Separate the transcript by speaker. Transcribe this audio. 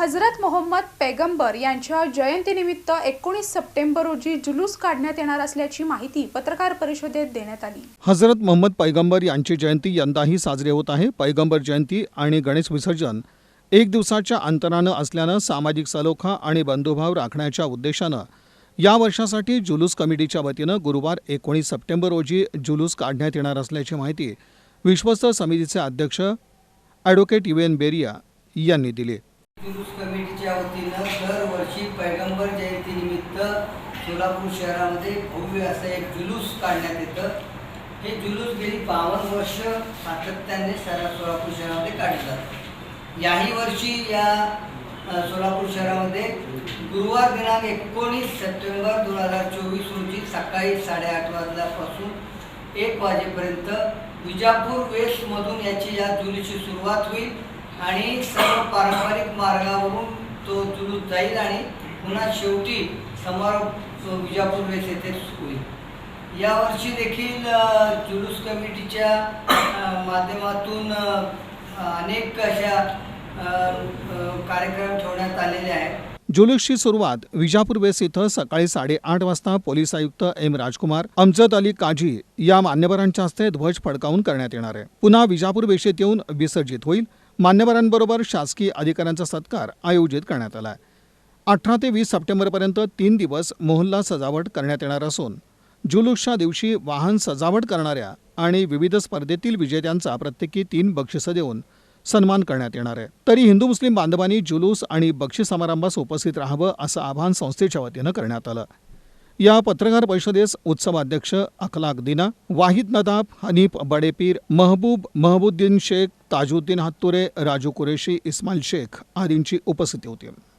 Speaker 1: हजरत मोहम्मद पैगंबर यांच्या जयंतीनिमित्त एकोणीस सप्टेंबर रोजी जुलूस काढण्यात येणार असल्याची माहिती पत्रकार परिषदेत देण्यात आली.
Speaker 2: हजरत मोहम्मद पैगंबर यांची जयंती यंदाही साजरी होत आहे. पैगंबर जयंती आणि गणेश विसर्जन एक दिवसाच्या अंतरानं असल्यानं सामाजिक सलोखा आणि बंधुभाव राखण्याच्या उद्देशानं या वर्षासाठी जुलूस कमिटीच्या वतीनं गुरुवार एकोणीस सप्टेंबर रोजी जुलूस काढण्यात येणार असल्याची माहिती विश्वस्त समितीचे अध्यक्ष ॲडव्होकेट यू एन बेरिया यांनी दिली.
Speaker 3: जुलूस कमिटीच्या वतीनं दरवर्षी पैगंबर जयंतीनिमित्त सोलापूर शहरामध्ये भव्य असं एक जुलूस काढण्यात येतं. हे जुलूस गेली बावन्न वर्ष सातत्याने सरा सोलापूर शहरामध्ये काढले जातं. याही वर्षी या सोलापूर शहरामध्ये गुरुवार दिनांक एकोणीस सप्टेंबर दोन हजार चोवीस रोजी सकाळी साडेआठ वाजल्यापासून एक वाजेपर्यंत विजापूर वेस्टमधून याची या जुलीची सुरुवात होईल. आणि सर्व पारंपरिक मार्गावरून तो जुलूस जाईल आणि पुन्हा शेवटी समारोप तो विजापूर वेस येथे होईल. यावर्षी देखील जुलूस कमिटीच्या माध्यमातून अनेक अशा कार्यक्रम ठेवण्यात आलेले आहेत.
Speaker 2: जुलूसची सुरुवात विजापूर वेस इथं सकाळी साडेआठ वाजता पोलीस आयुक्त एम राजकुमार अमजद अली काजी या मान्यवरांच्या हस्ते ध्वज फडकावून करण्यात येणार आहे. पुन्हा विजापूर वेशीत येऊन विसर्जित होईल. मान्यवरांबरोबर शासकीय अधिकाऱ्यांचा सत्कार आयोजित करण्यात आला आहे. अठरा ते वीस सप्टेंबरपर्यंत तीन दिवस मोहल्ला सजावट करण्यात येणार असून जुलूसच्या दिवशी वाहन सजावट करणाऱ्या आणि विविध स्पर्धेतील विजेत्यांचा प्रत्येकी तीन बक्षिसं देऊन सन्मान करण्यात येणार आहे. तरी हिंदू मुस्लिम बांधवांनी जुलूस आणि बक्षीस समारंभास उपस्थित राहावं असं आवाहन संस्थेच्या वतीनं करण्यात आलं. या पत्रकार परिषदेस उत्सवाध्यक्ष अखलाक दिना वाहिद नदाब हनीफ बडेपीर महबूब महबुद्दीन शेख ताजुद्दीन हत्तुरे राजू कुरेशी इस्माईल शेख आदींची उपस्थिती होती.